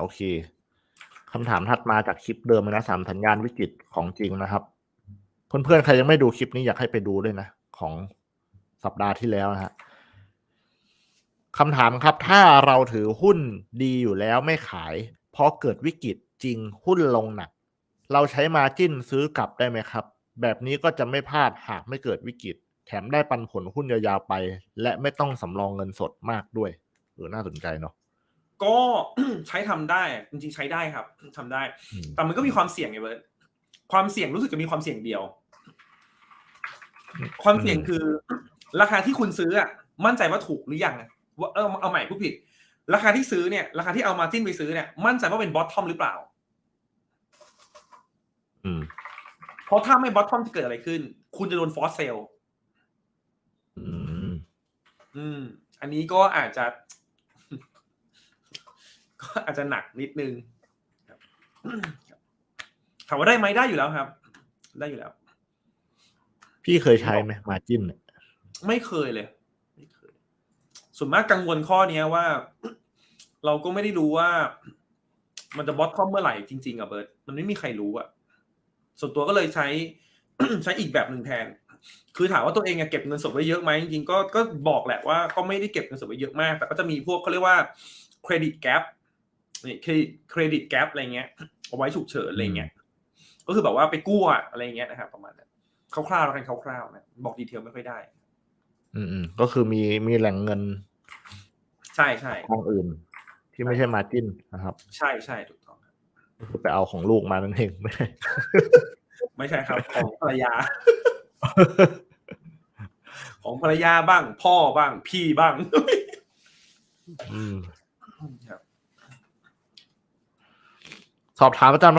โอเคคำถามถัดมาจากคลิปเดิมนะสามสัญญาณวิกฤตของจริงนะครับ เพื่อนๆใครยังไม่ดูคลิปนี้อยากให้ไปดูด้วยนะ ของสัปดาห์ที่แล้วนะฮะคำถามครับ ถ้าเราถือหุ้นดีอยู่แล้วไม่ขายเพราะเกิดวิกฤตจริงหุ้นลงหนัก เราใช้มาจิ้นซื้อกลับได้ไหมครับ แบบนี้ก็จะไม่พลาดหากไม่เกิดวิกฤต แถมได้ปันผลหุ้นยาวๆไป และไม่ต้องสำรองเงินสดมากด้วยเออน่าสนใจเนาะ ก็ใช้ทำได้จริงๆใช้ได้ครับทำได้อืมแต่มันก็มีความเสี่ยงไงเบิร์ตความเสี่ยงรู้สึกจะมีความเสี่ยงเดียว ความเสี่ยงคือ ราคาที่คุณซื้ออะมั่นใจว่าถูกหรือยังอะว่าเออเอาใหม่ผู้ผิด ราคาที่ซื้อเนี่ย ราคาที่เอามาจิ้นไปซื้อเนี่ยมั่นใจว่าเป็นบอททอมหรือเปล่าอืมเพราะถ้าไม่บอททอมจะเกิดอะไรขึ้น คุณจะโดนฟอสเซลอืมอืมอันนี้ก็อาจจะ ก็อาจจะหนักนิดนึงครับถามว่าได้ไหมได้อยู่แล้วครับ ได้อยู่แล้ว พี่เคยใช้ไหมมาจิ้นเนี่ยไม่เคยเลยไม่เคย ส่วนมากกังวลข้อเนี้ยว่า เราก็ไม่ได้รู้ว่า มันจะบอททอมเมื่อไหร่จริงๆอะเบิร์ตมันไม่มีใครรู้อะส่วนตัวก็เลยใช้ใช้อีกแบบหนึ่งแทน คือถามว่าตัวเองอะเก็บเงินสดไว้เยอะไหมจริงๆก็ก็บอกแหละว่าก็ไม่ได้เก็บเงินสดไว้เยอะมาก แต่ก็จะมีพวกเขาเรียกว่าเครดิตแก p นี่ เครดิตเครดิตแก p อะไรเงี้ยเอาไว้ฉุกเฉินอะไรเงี้ยก็คือแบบว่าไปกู้อะอะไรเงี้ยนะครับประมาณนั้นคร่าวๆแล้วกันคร่าวๆนะบอกดีเทลไม่ค่อยได้ อืมอืมก็คือมีมีแหล่งเงิน ใช่ใช่ทางอื่น ที่ไม่ใช่มาจิ้นนะครับ ใช่ใช่ถูกต้องครับก็คือไปเอาของลูกมานั่นเองไม่ใช่ไม่ใช่ครับ ของภรรยา ของภรรยาบ้าง พ่อบ้าง พี่บ้าง อืมครับ สอบถามอาจารย์